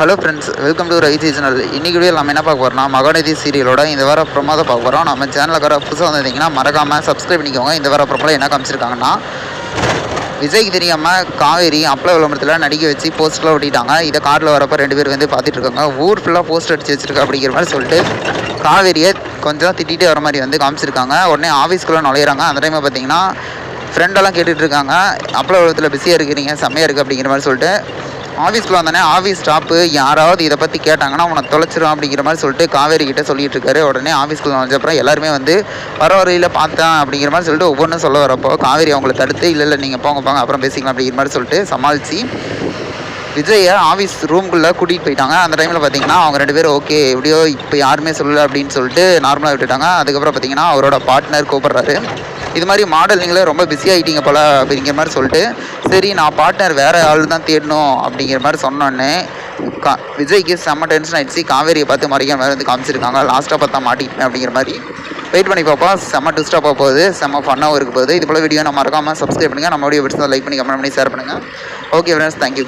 Hello friends welcome to right seasonal இன்னைக்கு video நம்ம என்ன பார்க்க போகிறோம்னா மகாநதி சீரியலோட இந்த வார பிரமாதம் பார்க்க போகிறோம் நம்ம சேனலில் வர புதுசாக வந்திருந்தீங்கன்னா மறக்காமல் சப்ஸ்கிரைப் பண்ணிக்கோங்க. இந்த வார ப்ரொமோல என்ன காமிச்சிருக்காங்கன்னா விஜய்க்கு தெரியாமல் காவேரி அப்பள விளம்பரத்தில் நடிக்க வச்சு போஸ்டரில் ஒட்டிட்டாங்க. இதை காரில் வரப்போ ரெண்டு பேர் வந்து பார்த்துட்டு இருக்காங்க. ஊர் ஃபுல்லாக போஸ்டர் அடிச்சு வச்சிருக்கா அப்படிங்கிற மாதிரி சொல்லிட்டு காவேரியை கொஞ்சம் திட்டிகிட்டே வர மாதிரி வந்து காமிச்சிருக்காங்க. உடனே ஆஃபீஸ்க்குள்ளே நுழையிறாங்க. அந்த டைமில் பார்த்தீங்கன்னா ஃப்ரெண்டெல்லாம் கேட்டுட்ருக்காங்க அப்ள அப்பள விளம்பரத்தில் பிஸியாக இருக்கிறீங்க செம்மையாக இருக்குது அப்படிங்கிற மாதிரி சொல்லிட்டு ஆஃபீஸ்க்குள்ள வந்தோடனே ஆஃபீஸ் ஸ்டாப்பு யாராவது இதை பற்றி கேட்டாங்கன்னா உன்னை தொலைச்சிரும் அப்படிங்கிற மாதிரி சொல்லிட்டு காவேரி கிட்ட சொல்லிட்டு இருக்காரு. உடனே ஆஃபீஸ்க்குள்ள வந்தப்பறம் எல்லாருமே வந்து வர வரையில் பார்த்தேன் அப்படிங்கிற மாதிரி சொல்லிட்டு ஒவ்வொன்றும் சொல்ல வரப்போ காவேரி அவங்கள தடுத்து இல்லை இல்லை நீங்கள் போங்க போங்க அப்புறம் பேசிக்கலாம் அப்படிங்கிற மாதிரி சொல்லிட்டு சமாளித்து விஜயை ஆஃபீஸ் ரூம்குள்ளே கூட்டிகிட்டு போயிட்டாங்க. அந்த டைமில் பார்த்தீங்கன்னா அவங்க ரெண்டு பேரும் ஓகே எப்படியோ இப்போ யாருமே சொல்லலை அப்படின்னு சொல்லிட்டு நார்மலாக விட்டுட்டாங்க. அதுக்கப்புறம் பார்த்தீங்கன்னா அவரோட பார்ட்னர் கூப்பிட்றாரு. இது மாதிரி மாடலிங்கில் ரொம்ப பிஸி ஆகிட்டீங்க போல அப்படிங்கிற மாதிரி சொல்லிட்டு சரி நான் பார்ட்னர் வேறு ஆள் தான் தேடணும் அப்படிங்கிற மாதிரி சொன்னோன்னே கா விஜய்க்கு செம்ம டென்ஷன் ஆகிடுச்சு காவேரியை பார்த்து மறைக்கிற மாதிரி வந்து காமிச்சிருக்காங்க. லாஸ்ட்டாக பார்த்தா மாட்டிக்கிட்டேன் அப்படிங்கிற மாதிரி. வெயிட் பண்ணி பார்ப்போம். செம்ம ட்விஸ்ட்டாக போக போகுது செம்ம ஃபன்னாகவும் இருக்க போகுது. இது போல் வீடியோ நம்ம மறக்காமல் சப்ஸ்கிரைப் பண்ணுங்கள் நம்ம வீடியோ பிடிச்சதை லைக் பண்ணி கமெண்ட் பண்ணி ஷேர் பண்ணுங்கள் ஓகே ஃப்ரெண்ட்ஸ் தேங்க்யூ